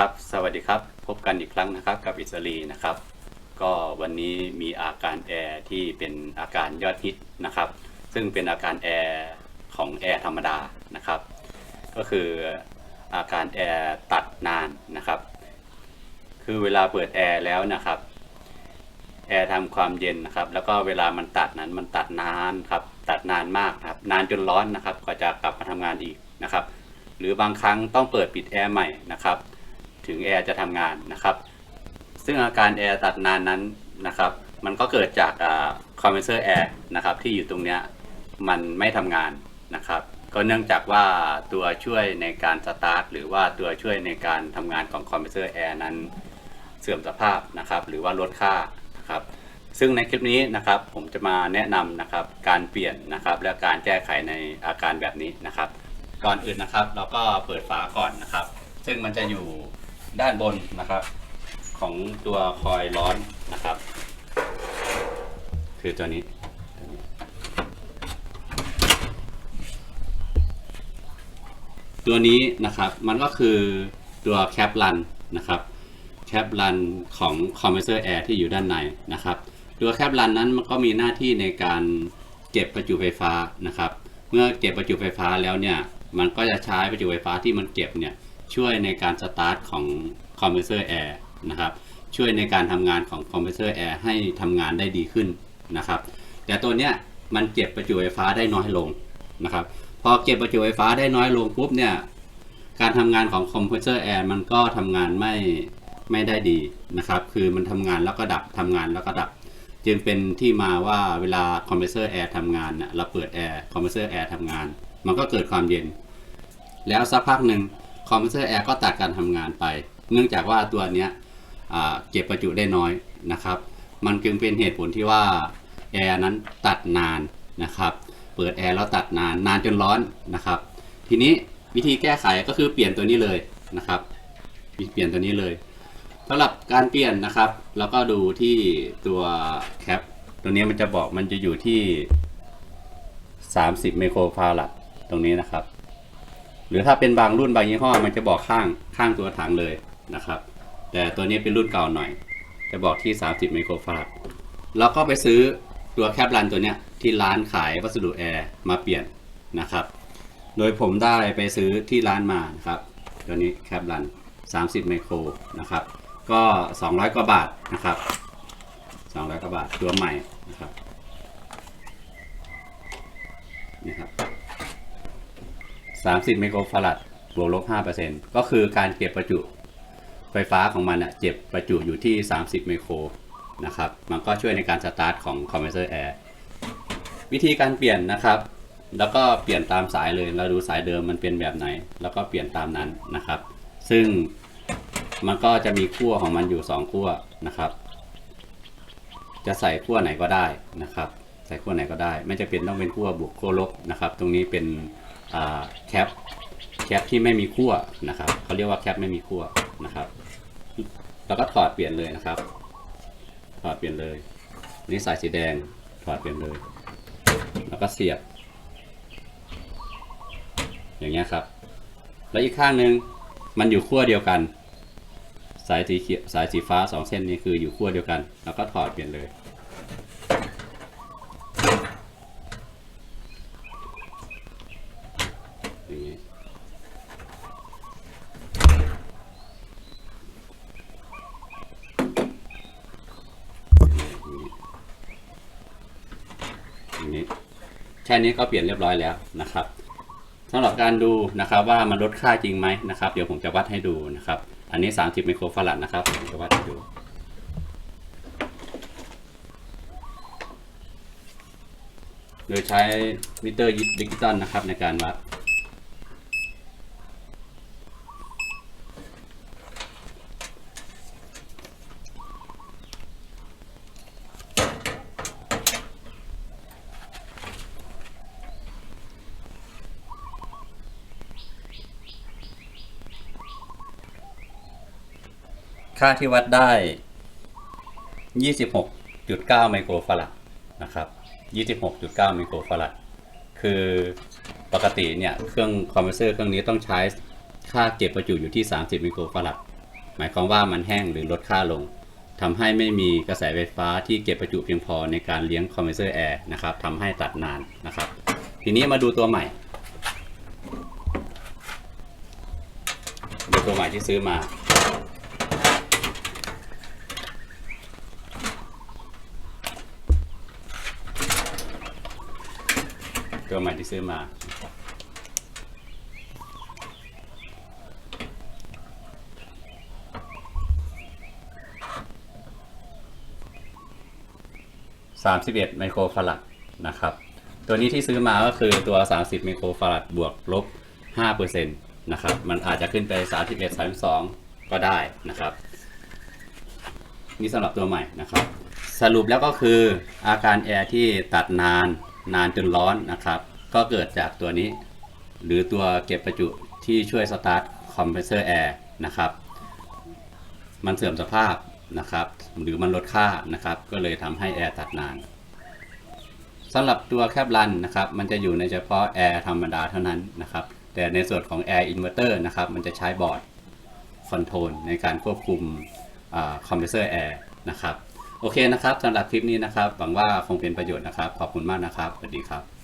ครับ สวัสดีครับ พบกันอีกครั้งนะครับกับอิสรีนะครับ ก็วันนี้มีอาการแอร์ที่เป็นอาการยอดฮิตนะครับ ซึ่งเป็นอาการแอร์ของแอร์ธรรมดานะครับ ก็คืออาการแอร์ตัดนานนะครับ คือเวลาเปิดแอร์แล้วนะครับ แอร์ทำความเย็นนะครับ แล้วก็เวลามันตัดนั้นมันตัดนานครับ ตัดนานมากครับ นานจนร้อนนะครับกว่าจะกลับมาทำงานอีกนะครับ หรือบางครั้งต้องเปิดปิดแอร์ใหม่นะครับ ถึงแอร์จะทำงานนะครับ ซึ่งอาการแอร์ตัดนานนั้นนะครับ มันก็เกิดจากคอมเพรสเซอร์แอร์นะครับที่อยู่ตรงเนี้ยมันไม่ทำงานนะครับ ก็เนื่องจากว่าตัวช่วยในการสตาร์ทหรือว่าตัวช่วยในการทำงานของคอมเพรสเซอร์แอร์นั้นเสื่อมสภาพนะครับหรือว่าลดค่านะครับซึ่งในคลิปนี้นะครับผมจะมาแนะนำนะครับการเปลี่ยนนะครับและการแก้ไขในอาการแบบนี้นะครับ ก่อนอื่นนะครับ เราก็เปิดฝาก่อนนะครับ ซึ่งมันจะอยู่ ด้านบนนะครับ ของตัวคอยล์ร้อนนะครับ คือตัวนี้ตัวนี้ ตัวนี้นะครับมันก็คือตัวแคปลันนะครับแคปลันของคอมเพรสเซอร์แอร์ที่อยู่ด้านในนะครับ ตัวแคปลันนั้นมันก็มีหน้าที่ในการเก็บประจุไฟฟ้านะครับ เมื่อเก็บประจุไฟฟ้าแล้วเนี่ยมันก็จะใช้ประจุไฟฟ้าที่มันเก็บเนี่ย ช่วยในการสตาร์ทของคอมเพรสเซอร์แอร์นะครับช่วยในการทำงานของคอมเพรสเซอร์แอร์ให้ทำงานได้ดีขึ้นนะครับแต่ตัวเนี้ยมันเก็บประจุไฟฟ้าได้น้อยลงนะครับพอเก็บประจุไฟฟ้าได้น้อยลงปุ๊บเนี่ยการทำงานของคอมเพรสเซอร์แอร์มันก็ทำงานไม่ไม่ได้ดีนะครับคือมันทำงานแล้วก็ดับทำงานแล้วก็ดับ จึงเป็นที่มาว่าเวลาคอมเพรสเซอร์แอร์ทำงานเนี่ยเราเปิดแอร์คอมเพรสเซอร์แอร์ทำงาน มันก็เกิดความเย็น แล้วสักพักหนึ่ง คอมเพรสเซอร์แอร์ก็ตัดการทำงานไป เนื่องจากว่าตัวเนี้ยเก็บประจุได้น้อยนะครับ มันจึงเป็นเหตุผลที่ว่าแอร์นั้นตัดนานนะครับ เปิดแอร์แล้วตัดนานนานจนร้อนนะครับ ทีนี้วิธีแก้ไขก็คือเปลี่ยนตัวนี้เลยนะครับ เปลี่ยนตัวนี้เลยสำหรับการเปลี่ยนนะครับเราก็ดูที่ตัวแคปตัวนี้มันจะบอกมันจะอยู่ที่ 30 ไมโครฟารัดตรงนี้นะครับ หรือถ้าเป็นบางรุ่นบางยี่ห้อมันจะบอกข้างข้างตัวถังเลยนะครับ แต่ตัวนี้เป็นรุ่นเก่าหน่อย จะบอกที่ 30 ไมโครฟารัดเราก็ไปซื้อตัวแคปรันตัวเนี้ยที่ร้านขายวัสดุแอร์มาเปลี่ยนนะครับ โดยผมได้ไปซื้อที่ร้านมานะครับ ตัวนี้แคปรัน 30 ไมโครนะครับ ก็ 200 กว่าบาทนะครับ 200 กว่าบาทตัวใหม่นะครับนี่ครับ 30 ไมโครฟารัดบวกลบ5%ก็คือการเก็บประจุไฟฟ้าของมันอะเก็บประจุอยู่ที่ 30 ไมโครนะครับ มันก็ช่วยในการสตาร์ทของคอมเพรสเซอร์แอร์วิธีการเปลี่ยนนะครับ แล้วก็เปลี่ยนตามสายเลย เราดูสายเดิมมันเป็นแบบไหน แล้วก็เปลี่ยนตามนั้นนะครับ ซึ่งมันก็จะมีขั้วของมันอยู่ 2 ขั้วนะครับ จะใส่ขั้วไหนก็ได้นะครับ ใส่ขั้วไหนก็ได้ ไม่จะเป็นต้องเป็นขั้วบวกขั้วลบนะครับ ตรงนี้เป็นแคปแคปที่ไม่มีขั้วนะครับเขาเรียกว่าแคปไม่มีขั้วนะครับแล้วก็ถอดเปลี่ยนเลยนะครับ ถอดเปลี่ยนเลยนี่สายสีแดงถอดเปลี่ยนเลย แล้วก็เสียบ อย่างเงี้ยครับ แล้วอีกข้างหนึ่งมันอยู่ขั้วเดียวกัน สายสีเขียวสายสีฟ้าสองเส้นนี้คืออยู่ขั้วเดียวกัน แล้วก็ถอดเปลี่ยนเลย อย่างนี้อย่างนี้ แค่นี้ก็เปลี่ยนเรียบร้อยแล้วนะครับสำหรับการดูนะครับว่ามันลดค่าจริงไหมนะครับ เดี๋ยวผมจะวัดให้ดูนะครับ อันนี้ 30 ไมโครฟาราดนะครับผมจะวัดให้ดูโดยใช้มิเตอร์ดิจิตอลนะครับในการวัด ค่าที่วัดได้ 26.9 ไมโครฟารัดนะครับ 26.9 ไมโครฟารัด คือปกติเนี่ย เครื่องคอมเพรสเซอร์เครื่องนี้ต้องใช้ค่าเก็บประจุอยู่ที่ 30 ไมโครฟารัด หมายความว่ามันแห้งหรือลดค่าลงทำให้ไม่มีกระแสไฟฟ้าที่เก็บประจุเพียงพอในการเลี้ยงคอมเพรสเซอร์แอร์นะครับทำให้ตัดนานนะครับ ทีนี้มาดูตัวใหม่ ดูตัวใหม่ที่ซื้อมา ตัวใหม่ที่ซื้อมา 31 ไมโครฟารัดนะครับ ตัวนี้ที่ซื้อมาก็คือตัว 30 ไมโครฟารัดบวกลบ5%นะครับ มันอาจจะขึ้นไป 31 32 ก็ได้นะครับ นี่สำหรับตัวใหม่นะครับ สรุปแล้วก็คืออาการแอร์ที่ตัดนาน นานจนร้อนนะครับ ก็เกิดจากตัวนี้ หรือตัวเก็บประจุที่ช่วยสตาร์ทคอมเพรสเซอร์แอร์นะครับ มันเสื่อมสภาพนะครับ หรือมันลดค่านะครับ ก็เลยทำให้แอร์ตัดนานสำหรับตัวแคปรันนะครับ มันจะอยู่ในเฉพาะแอร์ธรรมดาเท่านั้นนะครับ แต่ในส่วนของแอร์อินเวอร์เตอร์นะครับ มันจะใช้บอร์ดคอนโทรลในการควบคุมคอมเพรสเซอร์แอร์นะครับ โอเคนะครับสำหรับคลิปนี้นะครับ หวังว่าคงเป็นประโยชน์นะครับ ขอบคุณมากนะครับ สวัสดีครับ